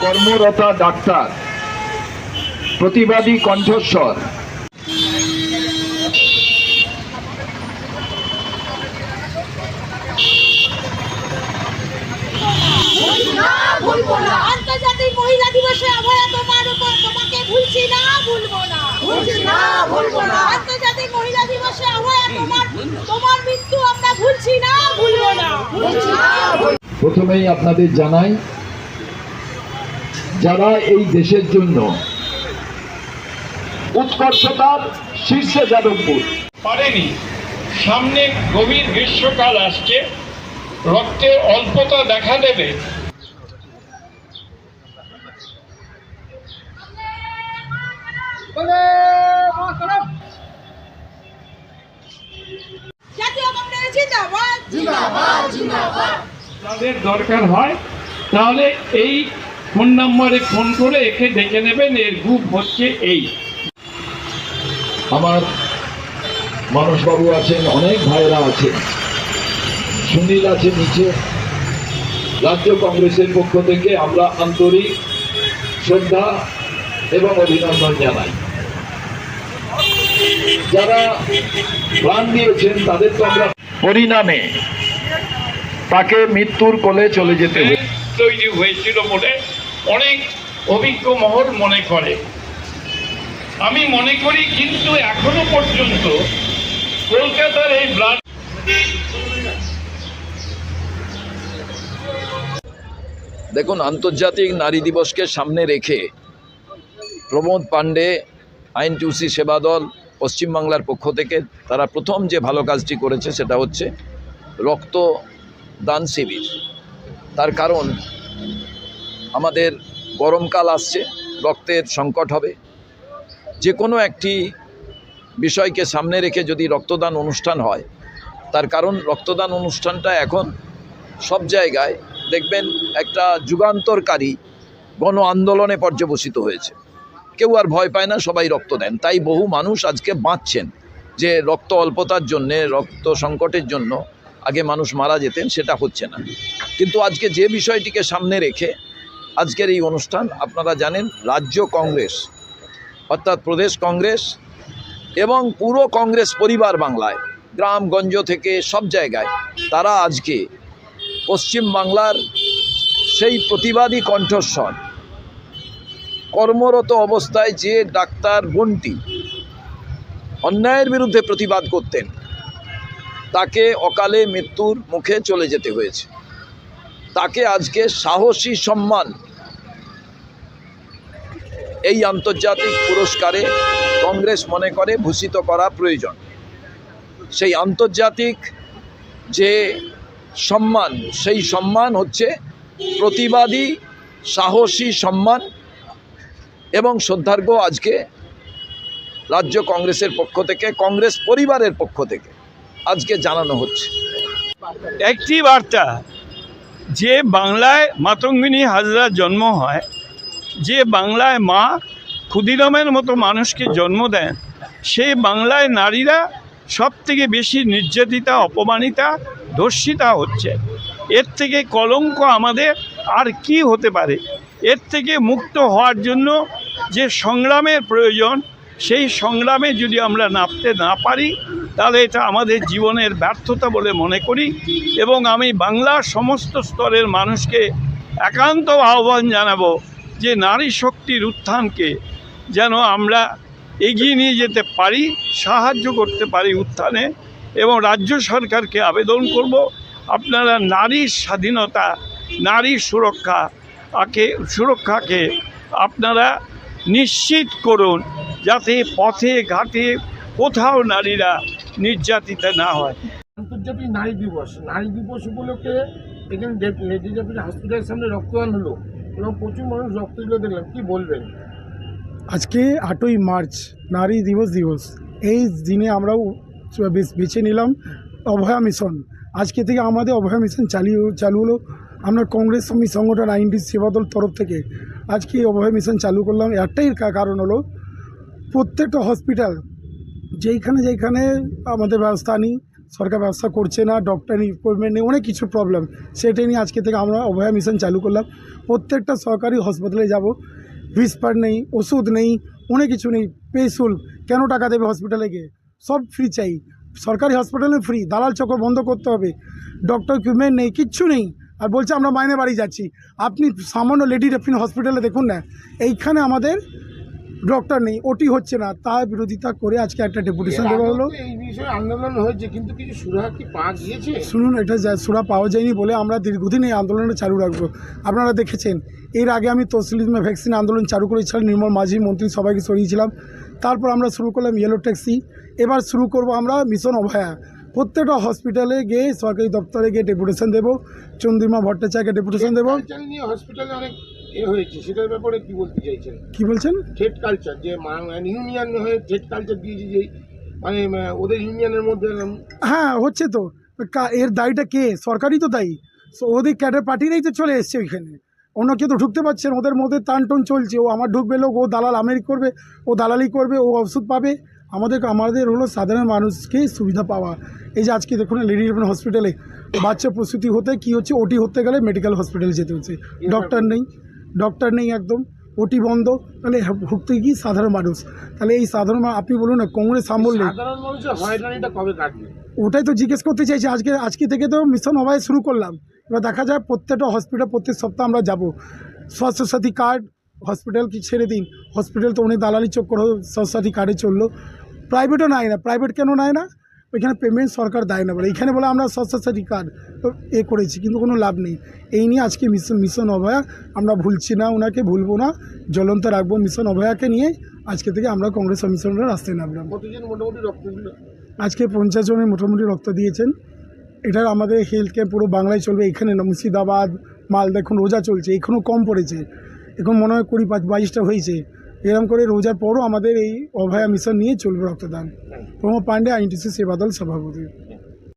কর্মরতা doctor. প্রতিবাদী কণ্ঠস্বর আন্তর্জাতিক মহিলা দিবসে অভয়া তোমার উপর তোমাকে ভুলছি না ভুলবো না। না ভুলবো না। আন্তর্জাতিক মহিলা দিবসে অভয়া তোমার তোমার মৃত্যু আমরা ভুলছি না ভুলবো না। প্রথমেই আপনাদের জানাই যারা এই দেশের জন্য উৎকর্ষতার শীর্ষে যাদবপুর। পারেনি। সামনে গভীর গ্রীষ্মকাল আসছে। রক্তের অল্পতা দেখা দেবে। তাদের দরকার হয় তাহলে এই ফোন নম্বরে ফোন করে একে ডেকে নেবেন এর গ্রুপ হচ্ছে এই। আমার মানসবাবু আছেন অনেক ভাইরা আছেন। সুনীল আছে নিচে। রাজ্য কংগ্রেসের পক্ষ থেকে আমরা আন্তরিক শ্রদ্ধা এবং অভিনন্দন জানাই। যারা প্রাণ দিয়েছেন তাদের তো আমরা পরিণামে তাকে মৃত্যুর কোলে চলে যেতে তৈরি হয়েছিল বলে অনেক অভিজ্ঞ মহল মনে করে। আমি মনে করি কিন্তু এখনও পর্যন্ত কলকাতার এই ব্লাড দেখুন আন্তর্জাতিক নারী দিবসকে সামনে রেখে প্রমোদ পাণ্ডে আইন টুসি সেবা দল পশ্চিমবাংলার পক্ষ থেকে তারা প্রথম যে ভালো কাজটি করেছে সেটা হচ্ছে রক্ত দান শিবির। তার কারণ, আমাদের গরমকাল আসছে, রক্তের সংকট হবে। যে কোনো একটি বিষয়কে সামনে রেখে যদি রক্তদান অনুষ্ঠান হয়, তার কারণ রক্তদান অনুষ্ঠানটা এখন সব জায়গায় দেখবেন একটা যুগান্তরকারী গণ আন্দোলনে পর্যবসিত হয়েছে। কেউ আর ভয় পায় না, সবাই রক্ত দেন। তাই বহু মানুষ আজকে বাঁচছেন যে রক্ত অল্পতার জন্যে, রক্ত সংকটের জন্য আগে মানুষ মারা যেতেন, সেটা হচ্ছে না। কিন্তু আজকে যে বিষয়টিকে সামনে রেখে আজকের এই অনুষ্ঠান, আপনারা জানেন, রাজ্য কংগ্রেস, অর্থাৎ প্রদেশ কংগ্রেস এবং পুরো কংগ্রেস পরিবার বাংলায় গ্রামগঞ্জ থেকে সব জায়গায়, তারা আজকে পশ্চিম বাংলার সেই প্রতিবাদী কণ্ঠস্বর, কর্মরত অবস্থায় যে ডাক্তার বোনটি অন্যায়ের বিরুদ্ধে প্রতিবাদ করতেন তাকে অকালে মৃত্যুর মুখে চলে যেতে হয়েছে। তাকে আজকে সাহসী সম্মান এই আন্তর্জাতিক পুরস্কারে কংগ্রেস মনে করে ভূষিত করা প্রয়োজন। সেই আন্তর্জাতিক যে সম্মান, সেই সম্মান হচ্ছে প্রতিবাদী, সাহসী সম্মান এবং শ্রদ্ধার্ঘ আজকে রাজ্য কংগ্রেসের পক্ষ থেকে, কংগ্রেস পরিবারের পক্ষ থেকে। আজকে জানানো হচ্ছে। একটি বার্তা, যে বাংলায় মাতঙ্গিনী হাজরার জন্ম হয়, যে বাংলায় মা ক্ষুদিরামের মতো মানুষকে জন্ম দেন, সেই বাংলায় নারীরা সব থেকে বেশি নির্যাতিতা, অপমানিতা, ধর্ষিতা হচ্ছে। এর থেকে কলঙ্ক আমাদের আর কি হতে পারে? এর থেকে মুক্ত হওয়ার জন্য যে সংগ্রামের প্রয়োজন, সেই সংগ্রামে যদি আমরা নামতে না পারি তাহলে এটা আমাদের জীবনের ব্যর্থতা বলে মনে করি এবং আমি বাংলার সমস্ত স্তরের মানুষকে একান্ত আহ্বান জানাব যে নারী শক্তির উত্থানকে যেন আমরা এগিয়ে নিয়ে যেতে পারি, সাহায্য করতে পারি উত্থানে এবং রাজ্য সরকারকে আবেদন করব। আপনারা নারীর স্বাধীনতা নারীর সুরক্ষা আকে, সুরক্ষাকে আপনারা নিশ্চিত করুন যাতে পথে, ঘাটে কোথাও নারীরা নির্যাতিতা না হয়। আন্তর্জাতিক নারী দিবস। নারী দিবস উপলক্ষে এখানে লেডি জাপির হসপিটালের সামনে রক্তদান হলো। এবং প্রচুর মানুষ রক্ত দিল দেখলাম। কি বলবেন? আজকে আটই মার্চ নারী দিবস দিবস। এই দিনে আমরাও বেছ- বেছে নিলাম অভয়া মিশন। আজকে থেকে আমাদের অভয়া মিশন চালিয়ে চালু হলো। আমরা কংগ্রেস শ্রমিক সংগঠন আইনটি সেবাদল তরফ থেকে আজকে এই অভয় মিশন চালু করলাম। একটাই কারণ হলো প্রত্যেকটা হসপিটাল যেইখানে যেইখানে আমাদের ব্যবস্থা নেই, সরকার ব্যবস্থা করছে না ডক্টর ইকুইপমেন্ট নেই, অনেক কিছু প্রবলেম সেটাই নিয়ে আজকে থেকে আমরা অভয়া মিশন চালু করলাম। প্রত্যেকটা সরকারি হসপিটালে যাব। ভিসপার নেই, ওষুধ নেই, অনেক কিছু নেই পে শুল্ক কেন টাকা দেবে হসপিটালে গিয়ে? সব ফ্রি চাই। সরকারি হসপিটালে ফ্রি দালাল চক্র বন্ধ করতে হবে। ডক্টর ইকুইপমেন্ট নেই, কিচ্ছু নেই। আর বলছে আমরা মাইনে বাড়ি যাচ্ছি। আপনি সামান্য লেডি আপনি হসপিটালে দেখুন না, এইখানে আমাদের ডক্টর নেই ওটি হচ্ছে না তার বিরোধিতা করে আজকে একটা ডেপুটেশন দেওয়া হলো। এই বিষয়ে আন্দোলন হয়েছে কিন্তু কিছু সুরাহা কি পাওয়া গিয়েছে? শুনুন এটা সুরা পাওয়া যায়নি বলে আমরা দীর্ঘদিন এই আন্দোলনটা চালু রাখব। আপনারা দেখেছেন এর আগে আমি তসলিমে ভ্যাকসিন আন্দোলন চালু করেছিলাম নির্মল মাঝি মন্ত্রী সবাইকে সরিয়েছিলাম। তারপর আমরা শুরু করলাম ইয়েলো ট্যাক্সি এবার শুরু করব আমরা মিশন অভয়া। প্রত্যেকটা হসপিটালে গিয়ে সরকারি দপ্তরে গিয়ে ডেপুটেশন দেবো চন্দ্রিমা ভট্টাচার্যকে ডেপুটেশন দেবো। হসপিটালে অনেক এ হয়েছে সেটার ব্যাপারে কি বলতে চাইছেন? কি বলছেন? ট্রেড কালচার যে ইউনিয়ন হয়ে ট্রেড কালচার দিয়েছে যে মানে ওদের ইউনিয়নের মধ্যে হ্যাঁ হচ্ছে তো। এর দায়ীটা কে? সরকারই তো দায়ী। ওদের ক্যাডার পার্টিরাই তো চলে এসছে ওইখানে। অন্য কেউ তো ঢুকতে পারছেন ওদের মধ্যে টান টন চলছে। ও আমার ঢুকবে লোক ও দালাল আমেরিক করবে ও দালালি করবে ও ওষুধ পাবে। আমাদের আমাদের হলো সাধারণ মানুষকে সুবিধা পাওয়া। এই যে আজকে দেখুন লেডি হসপিটালে বাচ্চা প্রসূতি হতে কি হচ্ছে? ওটি হতে গেলে মেডিকেল হসপিটালে যেতে হচ্ছে। ডক্টর নেই। ডক্টর নেই একদম ওটি বন্ধ তাহলে ভুগতে কি? সাধারণ মানুষ। তাহলে এই সাধারণ আপনি বলুন না কংগ্রেস আমলে ওটাই তো জিজ্ঞেস করতে চাইছি আজকে আজকে থেকে তো মিশন হওয়ায় শুরু করলাম। এবার দেখা যায় প্রত্যেকটা হসপিটাল প্রত্যেক সপ্তাহ আমরা যাব। স্বাস্থ্যসাথী কার্ড হসপিটাল কি ছেড়ে দিন? হসপিটাল তো অনেক দালালি চক্কর স্বাস্থ্যসাথী কার্ডে চলল। প্রাইভেটও নেয় না প্রাইভেট কেন নেয় না? ওইখানে পেমেন্ট সরকার দেয় না বলে। এখানে বলে আমরা স্বাস্থ্যসাথী কার্ড এ করেছি কিন্তু কোনো লাভ নেই। এই নিয়ে আজকে মিশন মিশন অভয়া আমরা ভুলছি না ওনাকে ভুলবো না। জ্বলন্ত রাখব। মিশন অভয়াকে নিয়ে আজকে থেকে আমরা কংগ্রেস ও মিশনের রাস্তায় নামলাম। কতজন মোটামুটি রক্ত আজকে পঞ্চাশ জনের মোটামুটি রক্ত দিয়েছেন। এটার আমাদের হেলথ ক্যাম্প পুরো বাংলায় চলবে। এখানে না মুর্শিদাবাদ মালদা এখন রোজা চলছে। এখনও কম পড়েছে। এখন মনে হয় কুড়ি পাঁচ বাইশটা হয়েছে। এরকম করে রোজার পরও আমাদের এই অভয়া মিশন নিয়ে চলবে রক্তদান। প্রমো পাণ্ডে, আইনটিসি, সেবাদল সভাপতি।